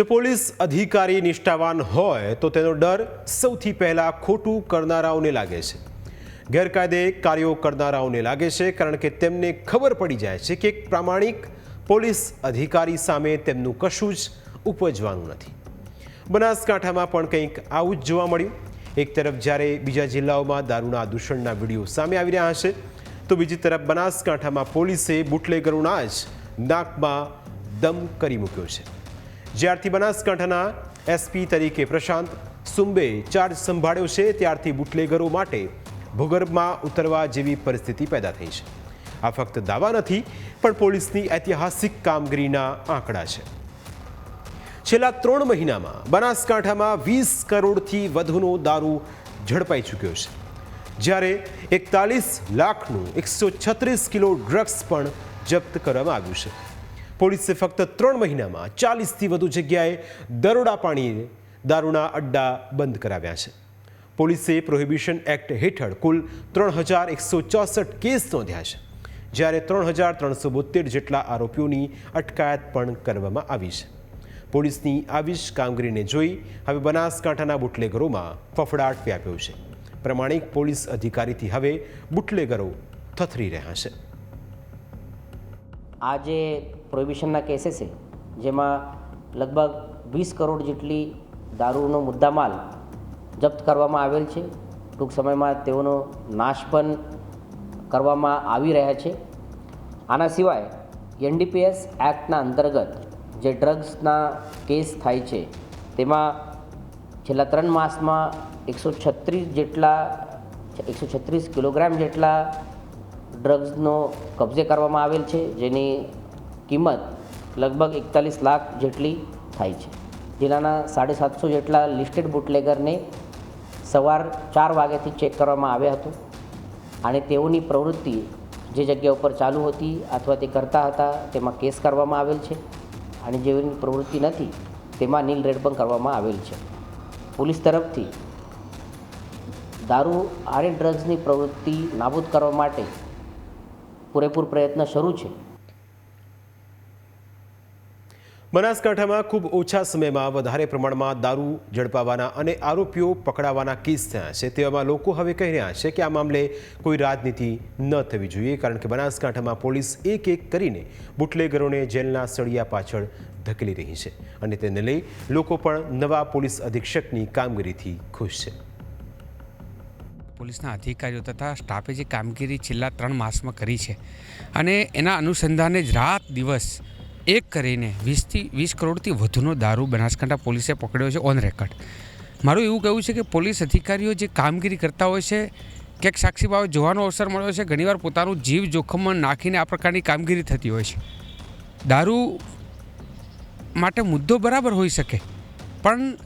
જો પોલીસ અધિકારી નિષ્ઠાવાન હોય તો તેનો ડર સૌથી પહેલાં ખોટું કરનારાઓને લાગે છે. ગેરકાયદે કાર્યો કરનારાઓને લાગે છે કારણ કે તેમને ખબર પડી જાય છે કે એક પ્રામાણિક પોલીસ અધિકારી સામે તેમનું કશું જ ઉપજવાનું નથી. બનાસકાંઠામાં પણ કંઈક આવું જ જોવા મળ્યું. એક તરફ જ્યારે બીજા જિલ્લાઓમાં દારૂના દૂષણના વીડિયો સામે આવી રહ્યા છે, તો બીજી તરફ બનાસકાંઠામાં પોલીસે બુટલેગરોના જ નાકમાં દમ કરી મૂક્યો છે. જ્યારથી બનાસકાંઠાના એસપી તરીકે પ્રશાંત સુંબે ચાર્જ સંભાળ્યો છે, ત્યારથી બુટલેગરો માટે ભૂગર્ભમાં ઉતરવા જેવી પરિસ્થિતિ પેદા થઈ છે. આ ફક્ત દાવા નથી, પણ પોલીસની ઐતિહાસિક કામગીરીના આંકડા છે. છેલ્લા ત્રણ મહિનામાં બનાસકાંઠામાં વીસ કરોડથી વધુનો દારૂ ઝડપાઈ ચૂક્યો છે. જ્યારે એકતાલીસ લાખનું એકસો છત્રીસ કિલો ડ્રગ્સ પણ જપ્ત કરવામાં આવ્યું છે. પોલીસે ફક્ત ત્રણ મહિનામાં ચાલીસથી વધુ જગ્યાએ દરોડા પાણીએ દારૂના અડ્ડા બંધ કરાવ્યા છે. પોલીસે પ્રોહિબિશન એક્ટ હેઠળ કુલ ત્રણ હજાર એકસો ચોસઠ કેસ નોંધ્યા છે, જ્યારે ત્રણ હજાર ત્રણસો બોતેર જેટલા આરોપીઓની અટકાયત પણ કરવામાં આવી છે. પોલીસની આવી જ કામગીરીને જોઈ હવે બનાસકાંઠાના બુટલેગરોમાં ફફડાટ વ્યાપ્યો છે. પ્રમાણિક પોલીસ અધિકારીથી હવે બુટલેગરો થથરી રહ્યા છે. આ જે પ્રોહિબિશનના કેસીસ છે, જેમાં લગભગ વીસ કરોડ જેટલી દારૂનો મુદ્દામાલ જપ્ત કરવામાં આવેલ છે. ટૂંક સમયમાં તેઓનો નાશ પણ કરવામાં આવી રહ્યા છે. આના સિવાય એનડીપીએસ એક્ટના અંતર્ગત જે ડ્રગ્સના કેસ થાય છે, તેમાં છેલ્લા ત્રણ માસમાં એકસો છત્રીસ જેટલા, એકસો છત્રીસ કિલોગ્રામ જેટલા ડ્રગ્સનો કબજે કરવામાં આવેલ છે, જેની કિંમત લગભગ એકતાલીસ લાખ જેટલી થાય છે. જિલ્લાના સાડે સાતસો જેટલા લિસ્ટેડ બુટલેગરને સવાર ચાર વાગ્યાથી ચેક કરવામાં આવ્યા હતું અને તેઓની પ્રવૃત્તિ જે જગ્યા ઉપર ચાલુ હતી અથવા તે કરતા હતા, તેમાં કેસ કરવામાં આવેલ છે અને જેઓની પ્રવૃત્તિ નથી, તેમાં નીલ રેડ પણ કરવામાં આવેલ છે. પોલીસ તરફથી દારૂ અને ડ્રગ્સની પ્રવૃત્તિ નાબૂદ કરવા માટે પૂરેપૂર પ્રયત્ન શરૂ છે. બનાસકાંઠામાં ખૂબ ઓછા સમયમાં વધારે પ્રમાણમાં દારૂ ઝડપાવાના અને આરોપીઓ પકડાવાના કેસ થયા છે. તેવામાં લોકો હવે કહી રહ્યા છે કે આ મામલે કોઈ રાજનીતિ ન થવી જોઈએ કારણ કે બનાસકાંઠામાં પોલીસ એક એક કરીને બુટલેગરોને જેલના સળિયા પાછળ ધકેલી રહી છે અને તેને લઈ લોકો પણ નવા પોલીસ અધિક્ષકની કામગીરીથી ખુશ છે. પોલીસના અધિકારીઓ તથા સ્ટાફે જે કામગીરી છેલ્લા ત્રણ માસમાં કરી છે અને એના અનુસંધાને જ રાત દિવસ એક કરીને વીસથી વીસ કરોડથી વધુનો દારૂ બનાસકાંઠા પોલીસે પકડ્યો છે ઓન રેકર્ડ. મારું એવું કહેવું છે કે પોલીસ અધિકારીઓ જે કામગીરી કરતા હોય છે, ક્યાંક સાક્ષી બાબત જોવાનો અવસર મળ્યો છે, ઘણીવાર પોતાનું જીવ જોખમમાં નાખીને આ પ્રકારની કામગીરી થતી હોય છે. દારૂ માટે મુદ્દો બરાબર હોઈ શકે, પણ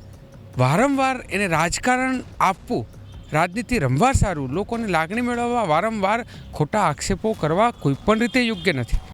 વારંવાર એને રાજકારણ આપવું રાજનીતિ રમવા સારું, લોકોની લાગણી મેળવવા વારંવાર ખોટા આક્ષેપો કરવા કોઈ પણ રીતે યોગ્ય નથી.